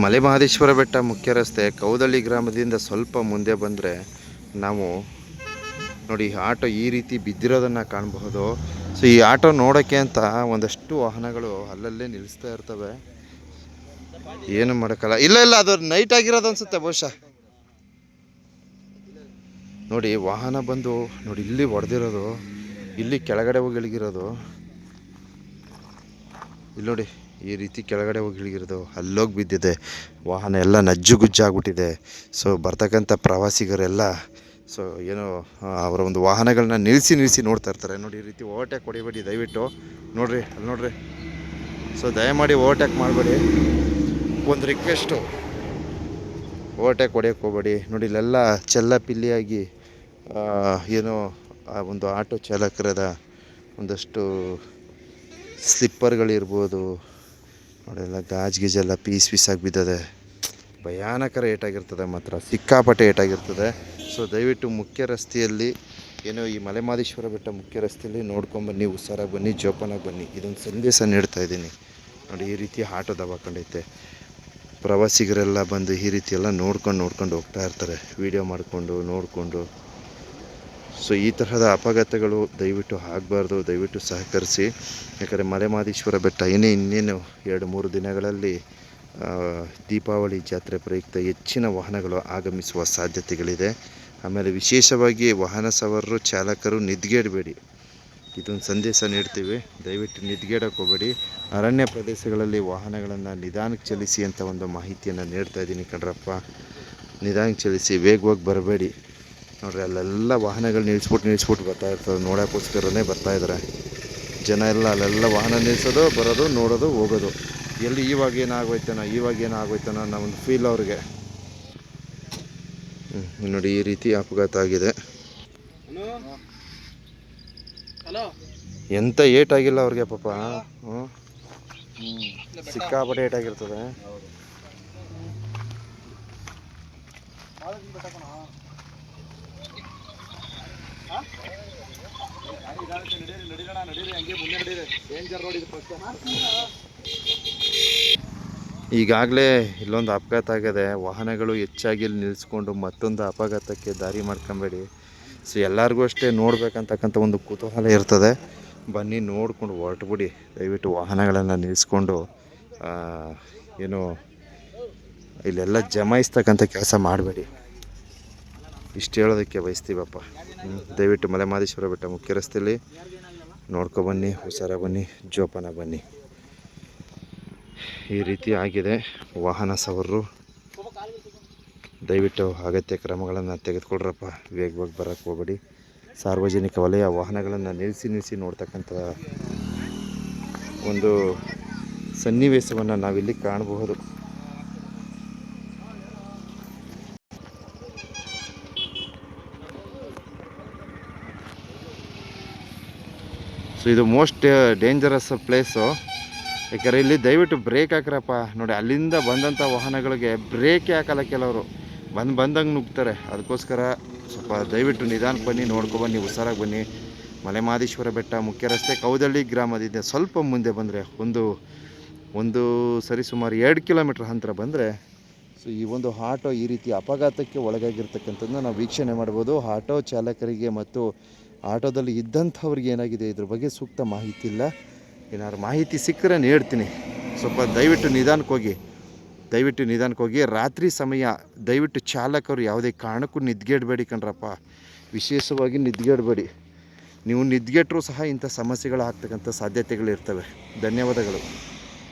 ಮಲೆ ಮಹದೇಶ್ವರ ಬೆಟ್ಟ ಮುಖ್ಯ ರಸ್ತೆ ಕೌದಳ್ಳಿ ಗ್ರಾಮದಿಂದ ಸ್ವಲ್ಪ ಮುಂದೆ ಬಂದರೆ ನಾವು ನೋಡಿ ಆಟೋ ಈ ರೀತಿ ಬಿದ್ದಿರೋದನ್ನು ಕಾಣಬಹುದು. ಸೊ ಈ ಆಟೋ ನೋಡೋಕ್ಕೆ ಅಂತ ಒಂದಷ್ಟು ವಾಹನಗಳು ಅಲ್ಲಲ್ಲೇ ನಿಲ್ಲಿಸ್ತಾ ಇರ್ತವೆ. ಏನು ಮಾಡೋಕ್ಕಲ್ಲ. ಇಲ್ಲ ಇಲ್ಲ, ಅದು ನೈಟ್ ಆಗಿರೋದು ಅನ್ಸುತ್ತೆ ಬಹುಶಃ. ನೋಡಿ, ವಾಹನ ಬಂದು ನೋಡಿ ಇಲ್ಲಿ ಹೊಡೆದಿರೋದು ಇಲ್ಲಿ ಕೆಳಗಡೆ ಹೋಗಿ ಇಳಿಗಿರೋದು. ಇಲ್ಲಿ ನೋಡಿ. ಈ ರೀತಿ ಕೆಳಗಡೆ ಹೋಗಿ ಇಳಿಗಿರೋದು, ಅಲ್ಲೋಗಿ ಬಿದ್ದಿದೆ. ವಾಹನ ಎಲ್ಲ ನಜ್ಜುಗುಜ್ಜಾಗ್ಬಿಟ್ಟಿದೆ. ಸೊ ಬರ್ತಕ್ಕಂಥ ಪ್ರವಾಸಿಗರೆಲ್ಲ ಸೊ ಏನೋ ಅವರ ಒಂದು ವಾಹನಗಳನ್ನ ನಿಲ್ಲಿಸಿ ನಿಲ್ಲಿಸಿ ನೋಡ್ತಾ ಇರ್ತಾರೆ. ನೋಡಿ, ಈ ರೀತಿ ಓವರ್ಟ್ಯಾಕ್ ಹೊಡಿಬೇಡಿ ದಯವಿಟ್ಟು. ನೋಡ್ರಿ, ಅಲ್ಲಿ ನೋಡ್ರಿ. ಸೊ ದಯಮಾಡಿ ಓವರ್ಟ್ಯಾಕ್ ಮಾಡಬೇಡಿ. ಒಂದು ರಿಕ್ವೆಸ್ಟು ಓವರ್ಟೇಕ್ ಹೊಡೆಯೋಕ್ಕೆ ಹೋಗಬೇಡಿ. ನೋಡಿ, ಇಲ್ಲೆಲ್ಲ ಚೆಲ್ಲ ಪಿಲ್ಲಿಯಾಗಿ ಏನೋ, ಆ, ಒಂದು ಆಟೋ ಚಾಲಕರದ ಒಂದಷ್ಟು ಸ್ಲಿಪ್ಪರ್ಗಳಿರ್ಬೋದು ನೋಡೆಲ್ಲ, ಗಾಜ್ ಗೀಜೆಲ್ಲ ಪೀಸ್ ಪೀಸಾಗಿ ಬಿದ್ದದೆ. ಭಯಾನಕರ ಏಟಾಗಿರ್ತದೆ ಮಾತ್ರ, ಸಿಕ್ಕಾಪಟ್ಟೆ ಏಟಾಗಿರ್ತದೆ ಸೊ ದಯವಿಟ್ಟು ಮುಖ್ಯ ರಸ್ತೆಯಲ್ಲಿ, ಏನೋ ಈ ಮಲೆಮಾದೇಶ್ವರ ಬೆಟ್ಟ ಮುಖ್ಯ ರಸ್ತೆಯಲ್ಲಿ ನೋಡ್ಕೊಂಬನ್ನಿ ಹುಷಾರಾಗಿ ಬನ್ನಿ, ಜೋಪಾನಾಗಿ ಬನ್ನಿ. ಇದೊಂದು ಸಂದೇಶ ನೀಡ್ತಾ ಇದ್ದೀನಿ. ನೋಡಿ, ಈ ರೀತಿ ಆಟೋ ದಬಾಕೊಂಡೈತೆ. ಪ್ರವಾಸಿಗರೆಲ್ಲ ಬಂದು ಈ ರೀತಿ ಎಲ್ಲ ನೋಡ್ಕೊಂಡು ನೋಡ್ಕೊಂಡು ಹೋಗ್ತಾ ಇರ್ತಾರೆ. ವಿಡಿಯೋ ಮಾಡಿಕೊಂಡು, ನೋಡಿಕೊಂಡು. ಸೊ ಈ ತರಹದ ಅಪಘಾತಗಳು ದಯವಿಟ್ಟು ಆಗಬಾರ್ದು, ದಯವಿಟ್ಟು ಸಹಕರಿಸಿ. ಯಾಕಂದರೆ ಮಲೆಮಾದೇಶ್ವರ ಬೆಟ್ಟ ಏನೇ ಇನ್ನೇನು ಎರಡು ಮೂರು ದಿನಗಳಲ್ಲಿ ದೀಪಾವಳಿ ಜಾತ್ರೆ ಪ್ರಯುಕ್ತ ಹೆಚ್ಚಿನ ವಾಹನಗಳು ಆಗಮಿಸುವ ಸಾಧ್ಯತೆಗಳಿದೆ. ಆಮೇಲೆ ವಿಶೇಷವಾಗಿ ವಾಹನ ಸವಾರರು, ಚಾಲಕರು ನಿದ್ಗೇಡಬೇಡಿ. ಇದೊಂದು ಸಂದೇಶ ನೀಡ್ತೀವಿ. ದಯವಿಟ್ಟು ನಿದ್ಗೇಡಕ್ಕೆ ಹೋಗಬೇಡಿ ಅರಣ್ಯ ಪ್ರದೇಶಗಳಲ್ಲಿ ವಾಹನಗಳನ್ನು ನಿಧಾನಕ್ಕೆ ಚಲಿಸಿ ಅಂತ ಒಂದು ಮಾಹಿತಿಯನ್ನು ನೀಡ್ತಾ ಇದ್ದೀನಿ ಕಣ್ರಪ್ಪ. ನಿಧಾನಕ್ಕೆ ಚಲಿಸಿ, ವೇಗವಾಗಿ ಬರಬೇಡಿ. ನೋಡ್ರಿ ಅಲ್ಲೆಲ್ಲ ವಾಹನಗಳು ನಿಲ್ಲಿಸ್ಬಿಟ್ಟು ನಿಲ್ಲಿಸ್ಬಿಟ್ಟು ಬರ್ತಾ ಇರ್ತದೆ ನೋಡೋಕ್ಕೋಸ್ಕರನೇ ಬರ್ತಾ ಇದ್ದಾರೆ ಜನ ಎಲ್ಲ ಅಲ್ಲೆಲ್ಲ ವಾಹನ ನಿಲ್ಲಿಸೋದು ಬರೋದು ನೋಡೋದು ಹೋಗೋದು. ಎಲ್ಲಿ ಇವಾಗ ಏನಾಗೋಯ್ತಾನ ಇವಾಗ ಏನಾಗೋಯ್ತಾನ ಅನ್ನೋ ಒಂದು ಫೀಲ್ ಅವ್ರಿಗೆ. ಹ್ಞೂ ನೋಡಿ ಈ ರೀತಿ ಅಪಘಾತ ಆಗಿದೆ. ಎಂತ ಏಟಾಗಿಲ್ಲ ಅವ್ರಿಗೆ ಪಾಪ. ಹ್ಞೂ ಸಿಕ್ಕಾಪಟ್ಟೆ ಏಟಾಗಿರ್ತದೆ. ಈಗಾಗಲೇ ಇಲ್ಲೊಂದು ಅಪಘಾತ ಆಗಿದೆ. ವಾಹನಗಳು ಹೆಚ್ಚಾಗಿ ಇಲ್ಲಿ ನಿಲ್ಲಿಸ್ಕೊಂಡು ಮತ್ತೊಂದು ಅಪಘಾತಕ್ಕೆ ದಾರಿ ಮಾಡ್ಕೊಬೇಡಿ. ಸೊ ಎಲ್ಲರಿಗೂ ಅಷ್ಟೇ ನೋಡ್ಬೇಕಂತಕ್ಕಂಥ ಒಂದು ಕುತೂಹಲ ಇರ್ತದೆ. ಬನ್ನಿ, ನೋಡ್ಕೊಂಡು ಹೊರಟುಬಿಡಿ. ದಯವಿಟ್ಟು ವಾಹನಗಳನ್ನು ನಿಲ್ಲಿಸ್ಕೊಂಡು ಏನು, ಇಲ್ಲೆಲ್ಲ ಜಮಾಯಿಸ್ತಕ್ಕಂಥ ಕೆಲಸ ಮಾಡಬೇಡಿ. ಇಷ್ಟು ಹೇಳೋದಕ್ಕೆ ಬಯಸ್ತೀವಪ್ಪ. ದಯವಿಟ್ಟು ಮಲೆಮಾದೇಶ್ವರ ಬೆಟ್ಟ ಮುಖ್ಯ ರಸ್ತೆಯಲ್ಲಿ ನೋಡ್ಕೊಬನ್ನಿ ಹುಷಾರ ಬನ್ನಿ, ಜೋಪಾನ ಬನ್ನಿ. ಈ ರೀತಿ ಆಗಿದೆ ವಾಹನ ಸವರು ದಯವಿಟ್ಟು ಅಗತ್ಯ ಕ್ರಮಗಳನ್ನು ತೆಗೆದುಕೊಳ್ರಪ್ಪ, ವೇಗವಾಗಿ ಬರೋಕ್ಕೆ ಹೋಗಬೇಡಿ. ಸಾರ್ವಜನಿಕ ವಲಯ ವಾಹನಗಳನ್ನು ನಿಲ್ಲಿಸಿ ನಿಲ್ಲಿಸಿ ನೋಡ್ತಕ್ಕಂಥ ಒಂದು ಸನ್ನಿವೇಶವನ್ನು ನಾವಿಲ್ಲಿ ಕಾಣಬಹುದು. ಸೊ ಇದು ಮೋಸ್ಟ್ ಡೇಂಜರಸ್ ಪ್ಲೇಸು ಯಾಕಂದರೆ ಇಲ್ಲಿ ದಯವಿಟ್ಟು ಬ್ರೇಕ್ ಹಾಕ್ರಪ್ಪ. ನೋಡಿ, ಅಲ್ಲಿಂದ ಬಂದಂಥ ವಾಹನಗಳಿಗೆ ಬ್ರೇಕೇ ಹಾಕಲ್ಲ ಕೆಲವರು? ಬಂದು, ಬಂದಂಗೆ ನುಗ್ತಾರೆ. ಅದಕ್ಕೋಸ್ಕರ ಸ್ವಲ್ಪ ದಯವಿಟ್ಟು ನಿಧಾನಕ್ಕೆ ಬನ್ನಿ ನೋಡ್ಕೊಬನ್ನಿ ಹುಷಾರಾಗಿ ಬನ್ನಿ. ಮಲೆಮಾದೇಶ್ವರ ಬೆಟ್ಟ, ಮುಖ್ಯ ರಸ್ತೆ ಕೌದಳ್ಳಿ ಗ್ರಾಮದಿಂದ ಸ್ವಲ್ಪ ಮುಂದೆ ಬಂದರೆ ಒಂದು ಒಂದು ಸರಿ ಸುಮಾರು ಎರಡು ಕಿಲೋಮೀಟ್ರ್ ಅಂತರ ಬಂದರೆ ಸೊ, ಈ ಒಂದು ಆಟೋ ಈ ರೀತಿ ಅಪಘಾತಕ್ಕೆ ಒಳಗಾಗಿರ್ತಕ್ಕಂಥದ್ದನ್ನ ನಾವು ವೀಕ್ಷಣೆ ಮಾಡ್ಬೋದು. ಆಟೋ ಚಾಲಕರಿಗೆ ಮತ್ತು ಆಟೋದಲ್ಲಿ ಇದ್ದಂಥವ್ರಿಗೆ ಏನಾಗಿದೆ? ಇದ್ರ ಬಗ್ಗೆ ಸೂಕ್ತ ಮಾಹಿತಿ ಇಲ್ಲ. ಏನಾದ್ರು ಮಾಹಿತಿ ಸಿಕ್ಕರೆ ನೀಡ್ತೀನಿ ಸ್ವಲ್ಪ ದಯವಿಟ್ಟು ನಿಧಾನಕ್ಕೆ ಹೋಗಿ. ದಯವಿಟ್ಟು ನಿಧಾನಕ್ಕೆ ಹೋಗಿ. ರಾತ್ರಿ ಸಮಯ, ದಯವಿಟ್ಟು ಚಾಲಕರು ಯಾವುದೇ ಕಾರಣಕ್ಕೂ ನಿದ್ಗೆಡಬೇಡಿ ಕಣ್ರಪ್ಪ. ವಿಶೇಷವಾಗಿ ನಿದ್ಗೆಡಬೇಡಿ. ನೀವು ನಿದ್ಗೆಟ್ಟರೂ ಸಹ ಇಂಥ ಸಮಸ್ಯೆಗಳು ಆಗ್ತಕ್ಕಂಥ ಸಾಧ್ಯತೆಗಳಿರ್ತವೆ ಧನ್ಯವಾದಗಳು.